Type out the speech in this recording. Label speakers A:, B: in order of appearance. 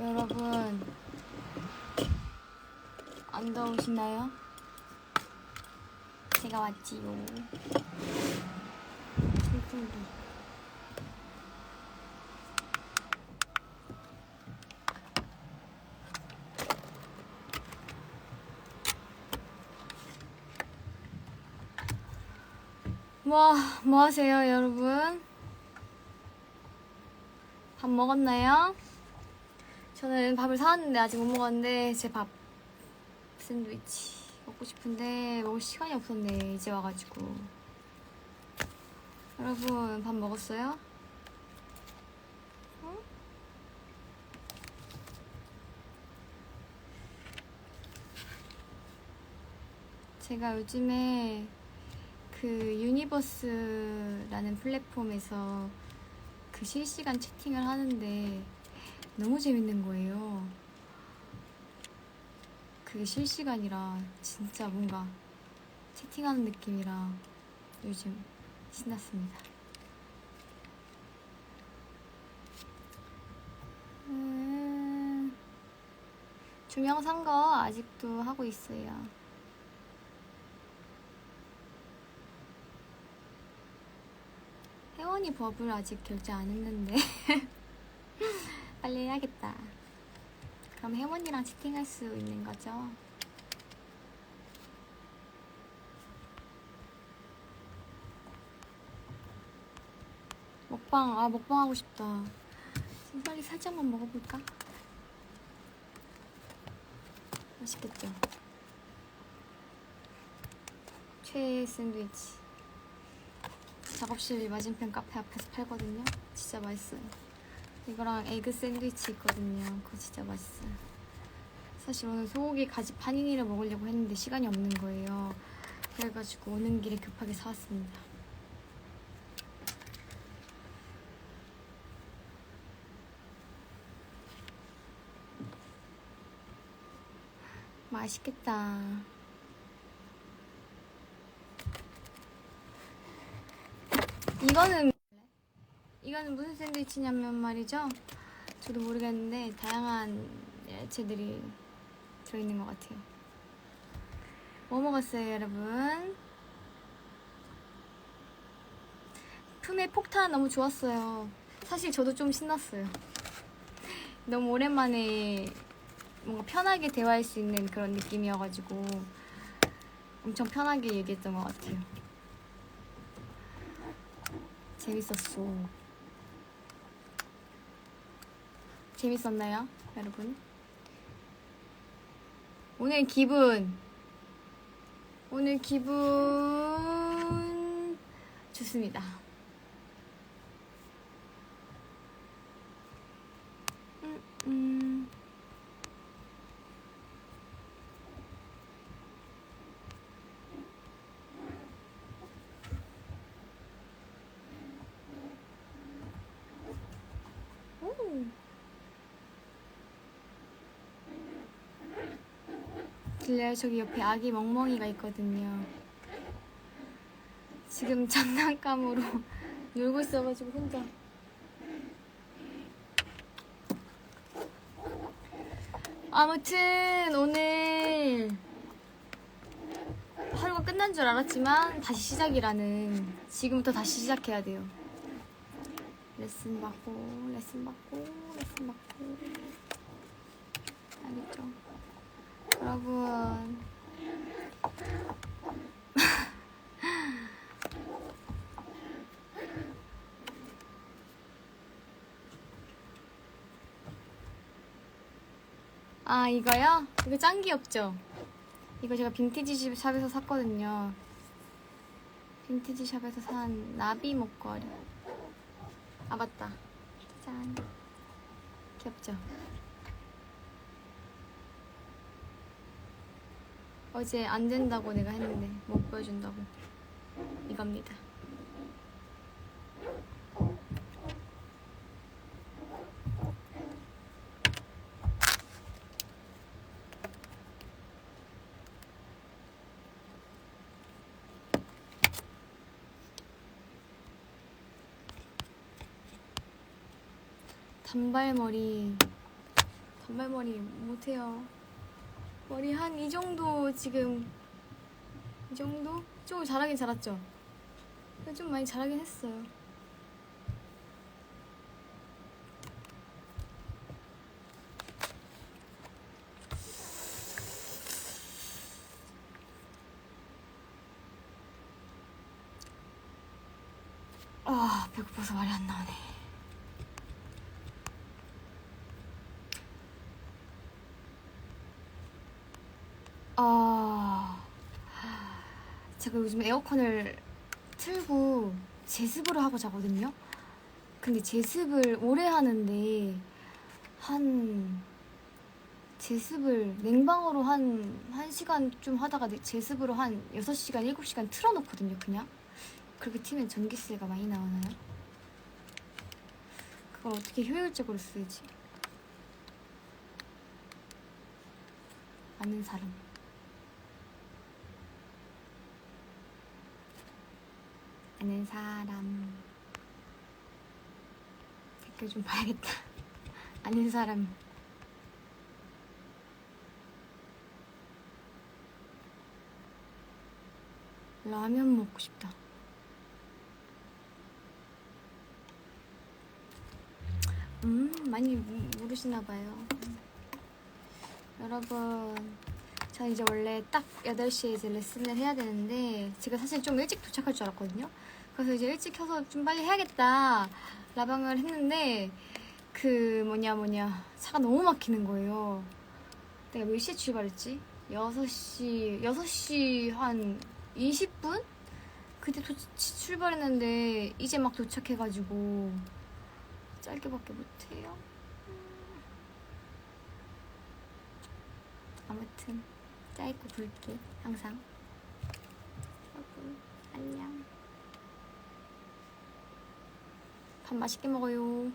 A: 여러분 안 더우시나요? 제가 왔지요. 통통도. 뭐, 뭐 하세요, 여러분? 밥 먹었나요? 저는 밥을 사왔는데 아직 못 먹었는데 제 밥 샌드위치 먹고 싶은데 먹을 시간이 없었네 이제 와가지고 여러분 밥 먹었어요? 응? 제가 요즘에 그 유니버스라는 플랫폼에서 그 실시간 채팅을 하는데 너무 재밌는 거예요. 그게 실시간이라 진짜 뭔가 채팅하는 느낌이라 요즘 신났습니다. 음, 중형 산거 아직도 하고 있어요. 혜원이 법을 아직 결제 안 했는데 빨리 해야겠다. 그럼 혜원이랑 채팅할 수 있는 거죠? 먹방, 아, 먹방 하고 싶다. 지금 빨리 살짝만 먹어볼까? 맛있겠죠? 최애 샌드위치. 작업실 맞은편 카페 앞에서 팔거든요. 진짜 맛있어요. 이거랑 에그 샌드위치 있거든요. 그거 진짜 맛있어요. 사실 오늘 소고기 가지 파니니를 먹으려고 했는데 시간이 없는 거예요. 그래가지고 오는 길에 급하게 사왔습니다. 맛있겠다. 이거는 이거는 무슨 샌드위치냐면 말이죠. 저도 모르겠는데 다양한 야채들이 들어있는 것 같아요. 뭐 먹었어요, 여러분? 품의 폭탄 너무 좋았어요. 사실 저도 좀 신났어요. 너무 오랜만에 뭔가 편하게 대화할 수 있는 그런 느낌이어가지고 엄청 편하게 얘기했던 것 같아요. 재밌었어. 재밌었나요, 여러분? 오늘 기분 오늘 기분 좋습니다. 음, 음. 오. 들려요? 저기 옆에 아기 멍멍이가 있거든요. 지금 장난감으로 놀고 있어가지고 혼자. 아무튼 오늘 하루가 끝난 줄 알았지만 다시 시작이라는 지금부터 다시 시작해야 돼요. 레슨 받고 레슨 받고 레슨 받고 알겠죠? 여러분 아 이거요? 이거 짱 귀엽죠? 이거 제가 빈티지 샵에서 샀거든요 빈티지 샵에서 산 나비 목걸이 아 맞다 짠 귀엽죠? 어제 안 된다고 내가 했는데 못 보여준다고 이겁니다. 단발머리 단발머리 못해요. 머리 한 이 정도 지금 이 정도? 좀 잘하긴 잘했죠? 좀 많이 잘하긴 했어요. 아, 배고파서 말이 안 나오네. 아, 제가 요즘 에어컨을 틀고 제습으로 하고 자거든요. 근데 제습을 오래 하는데 한 제습을 냉방으로 한 1시간 좀 하다가 제습으로 한 6시간, 7시간 틀어놓거든요, 그냥. 그렇게 튀면 전기세가 많이 나오나요? 그걸 어떻게 효율적으로 쓰지? 아는 사람. 아는 사람. 댓글 좀 봐야겠다. 아는 사람. 라면 먹고 싶다. 음, 많이 모- 모르시나 봐요. 여러분, 저 이제 원래 딱 8시에 이제 레슨을 해야 되는데, 제가 사실 좀 일찍 도착할 줄 알았거든요? 그래서 이제 일찍 켜서 좀 빨리 해야겠다. 라방을 했는데, 그 뭐냐 뭐냐, 차가 너무 막히는 거예요. 내가 몇 시에 출발했지? 6시, 6시 한 20분? 그때 도, 출발했는데, 이제 막 도착해가지고, 짧게밖에 못해요. 음. 아무튼 짧고 굵게 항상. 여러분 안녕. 밥 맛있게 먹어요